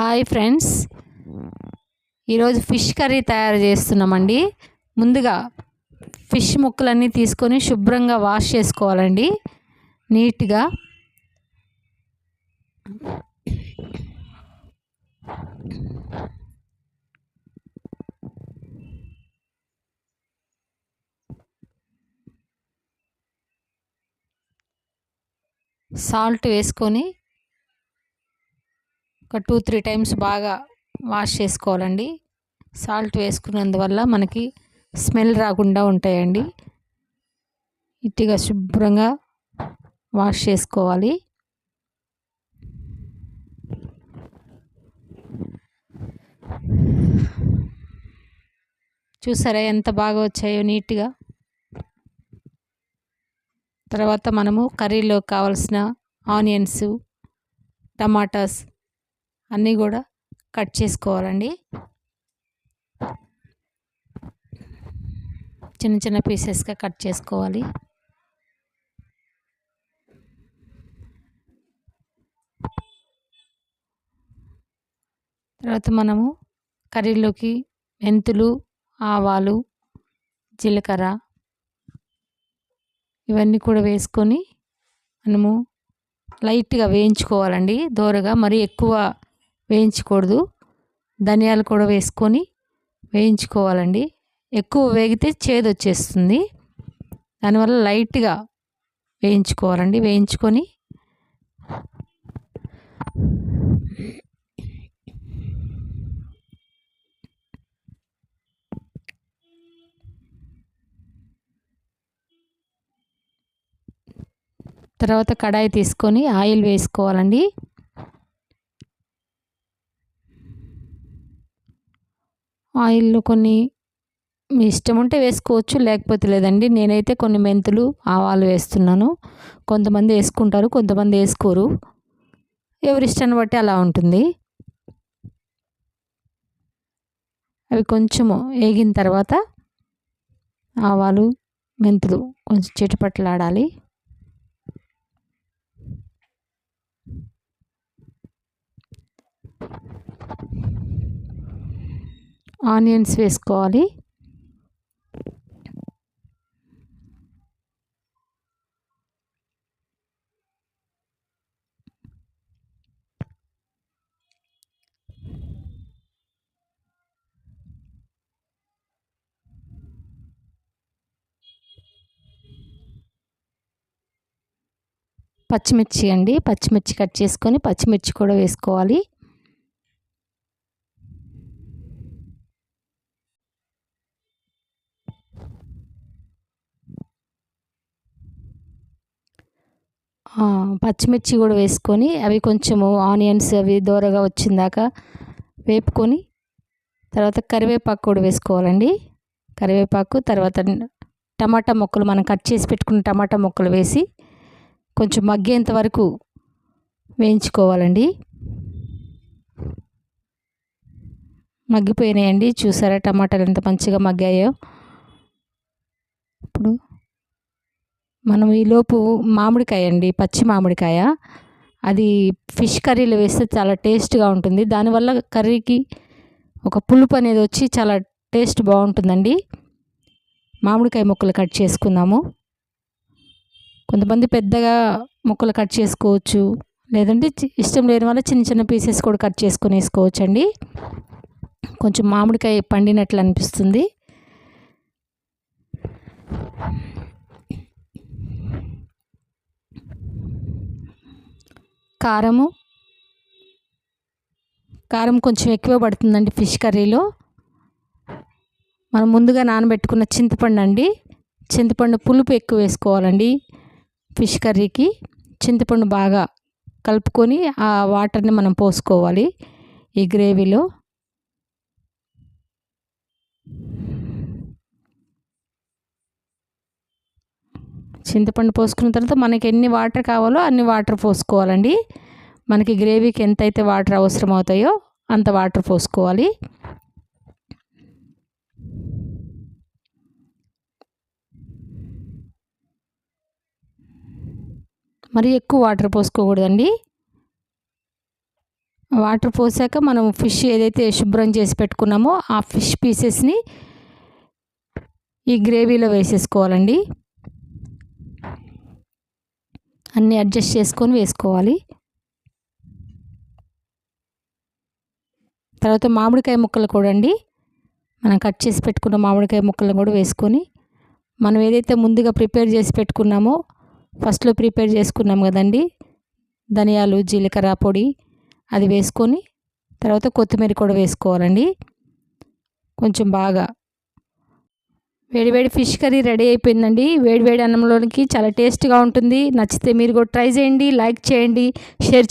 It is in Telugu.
Hi friends. ఈరోజు ఫిష్ కర్రీ తయారు చేస్తున్నామండి. ముందుగా ఫిష్ ముక్కలన్నీ తీసుకొని శుభ్రంగా వాష్ చేసుకోవాలండి. నీట్గా. సాల్ట్ వేసుకొని ఒక టూ త్రీ టైమ్స్ బాగా వాష్ చేసుకోవాలండి. సాల్ట్ వేసుకున్నందువల్ల మనకి స్మెల్ రాకుండా ఉంటాయండి. ఇట్టిగా శుభ్రంగా వాష్ చేసుకోవాలి. చూసారా ఎంత బాగా వచ్చాయో నీట్గా. తర్వాత మనము కర్రీలో కావాల్సిన ఆనియన్స్ టమాటాస్ అన్నీ కూడా కట్ చేసుకోవాలండి. చిన్న చిన్న పీసెస్గా కట్ చేసుకోవాలి. తర్వాత మనము కర్రీలోకి మెంతులు ఆవాలు జీలకర్ర ఇవన్నీ కూడా వేసుకొని మనము లైట్గా వేయించుకోవాలండి. దోరగా మరి ఎక్కువ వేయించకూడదు. ధనియాలు కూడా వేసుకొని వేయించుకోవాలండి. ఎక్కువ వేగితే చేదు వచ్చేస్తుంది. దానివల్ల లైట్గా వేయించుకోవాలండి. వేయించుకొని తర్వాత కడాయి తీసుకొని ఆయిల్ వేసుకోవాలండి. ఆయిల్లో కొన్ని మీ ఇష్టం ఉంటే వేసుకోవచ్చు లేకపోతే లేదండి. నేనైతే కొన్ని మెంతులు ఆవాలు వేస్తున్నాను. కొంతమంది వేసుకుంటారు కొంతమంది వేసుకోరు. ఎవరి ఇష్టాన్ని బట్టి అలా ఉంటుంది. అవి కొంచెము వేగిన తర్వాత ఆవాలు మెంతులు కొంచెం చిటపట్లాడాలి. ఆనియన్స్ వేసుకోవాలి. పచ్చిమిర్చి అండి. పచ్చిమిర్చి కట్ చేసుకొని పచ్చిమిర్చి కూడా వేసుకోవాలి. పచ్చిమిర్చి కూడా వేసుకొని అవి కొంచెము ఆనియన్స్ అవి దూరగా వచ్చిందాక వేపుకొని తర్వాత కరివేపాకు కూడా వేసుకోవాలండి. కరివేపాకు తర్వాత టమాటా మొక్కలు మనం కట్ చేసి పెట్టుకున్న టమాటా మొక్కలు వేసి కొంచెం మగ్గేంత వరకు వేయించుకోవాలండి. మగ్గిపోయినాయండి. చూసారా టమాటాలు ఎంత మంచిగా మగ్గాయో. ఇప్పుడు మనం ఈలోపు మామిడికాయ అండి పచ్చి మామిడికాయ. అది ఫిష్ కర్రీలో వేస్తే చాలా టేస్ట్గా ఉంటుంది. దానివల్ల కర్రీకి ఒక పులుపు అనేది వచ్చి చాలా టేస్ట్ బాగుంటుందండి. మామిడికాయ ముక్కలు కట్ చేసుకుందాము. కొంతమంది పెద్దగా ముక్కలు కట్ చేసుకోవచ్చు. లేదంటే ఇష్టం లేని వల్ల చిన్న చిన్న పీసెస్ కూడా కట్ చేసుకొని వేసుకోవచ్చు అండి కొంచెం మామిడికాయ పండినట్లు అనిపిస్తుంది. కారము. కారం కొంచెం ఎక్కువ పడుతుందండి ఫిష్ కర్రీలో. మనం ముందుగా నానబెట్టుకున్న చింతపండు అండి చింతపండు పులుపు ఎక్కువ వేసుకోవాలండి ఫిష్ కర్రీకి. చింతపండు బాగా కలుపుకొని ఆ వాటర్ని మనం పోసుకోవాలి ఈ గ్రేవీలో. చింతపండు పోసుకున్న తర్వాత మనకి ఎన్ని వాటర్ కావాలో అన్ని వాటర్ పోసుకోవాలండి. మనకి గ్రేవీకి ఎంతైతే వాటర్ అవసరం అవుతాయో అంత వాటర్ పోసుకోవాలి. మరి ఎక్కువ వాటర్ పోసుకోకూడదండి. వాటర్ పోసాక మనం ఫిష్ ఏదైతే శుభ్రం చేసి పెట్టుకున్నామో ఆ ఫిష్ పీసెస్ని ఈ గ్రేవీలో వేసేసుకోవాలండి. అన్నీ అడ్జస్ట్ చేసుకొని వేసుకోవాలి. తర్వాత మామిడికాయ ముక్కలు కూడా అండి. మనం కట్ చేసి పెట్టుకున్న మామిడికాయ ముక్కలను కూడా వేసుకొని మనం ఏదైతే ముందుగా ప్రిపేర్ చేసి పెట్టుకున్నామో ఫస్ట్లో ప్రిపేర్ చేసుకున్నాం కదండి. ధనియాలు జీలకర్ర పొడి అది వేసుకొని తర్వాత కొత్తిమీర కూడా వేసుకోవాలండి. కొంచెం బాగా వేడివేడి ఫిష్ కర్రీ రెడీ అయిపోయిందండి. వేడివేడి అన్నంలోనికి చాలా టేస్ట్గా ఉంటుంది. నచ్చితే మీరు కూడా ట్రై చేయండి లైక్ చేయండి షేర్ చేయండి.